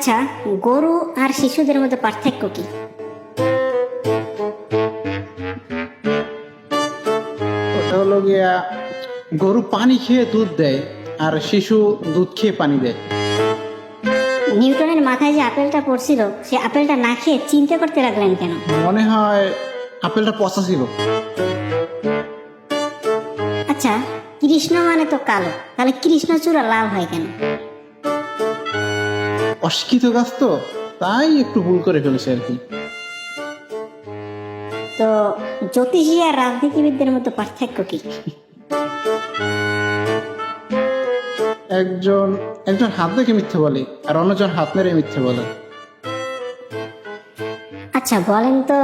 আচ্ছা গরু আর শিশুদের মধ্যে পার্থক্য কি? ওটা হলো গিয়া গরু পানি খেয়ে দুধ দেয় আর শিশু দুধ খেয়ে পানি দেয়। নিউটনের মাথায় যে আপেলটা পড়ছিল সে আপেলটা না খেয়ে চিন্তা করতে লাগলেন কেন? মনে হয় আপেলটা পচা ছিল। আচ্ছা কৃষ্ণ মানে তো কালো তাহলে কৃষ্ণচূড়া লাল হয় কেন? অশিক্ষিত গাছ তো তাই একটু ভুল করে ফেলেছে আর কি। তো জ্যোতিষী আর রাজনীতিবিদদের মধ্যে পার্থক্য কি? একজন একজন হাত দেখে মিথ্যে বলে আর অন্যজন হাত মেরে মিথ্যে বলে। আচ্ছা বলেন তো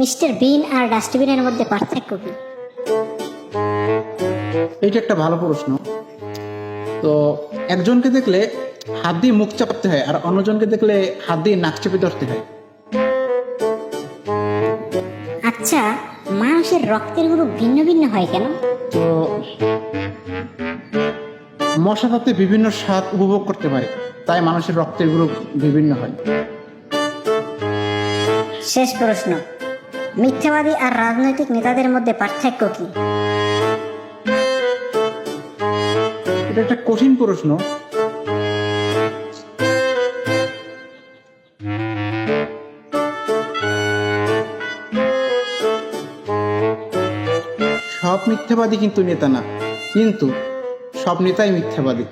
মিস্টার বিন আর ডাস্টবিনের মধ্যে পার্থক্য কি? এইটা একটা ভালো প্রশ্ন। তো একজনকে দেখলে হাত দিয়ে মুখ চাপতে হয় আর অন্যজনকে দেখলে হাত দিয়ে নাক চেপে ধরতে হয়। আচ্ছা মানুষের রক্তের গ্রুপ ভিন্ন ভিন্ন হয় কেন? তো মশা তাতে বিভিন্ন স্বাদ উপভোগ করতে পারে তাই মানুষের রক্তের গ্রুপ বিভিন্ন হয়। শেষ প্রশ্ন মিথ্যাবাদী আর রাজনৈতিক নেতাদের মধ্যে পার্থক্য কি? এটা একটা কঠিন প্রশ্ন সব মিথ্যাবাদী কিন্তু নেতা না। কিন্তু সব নেতাই মিথ্যাবাদী।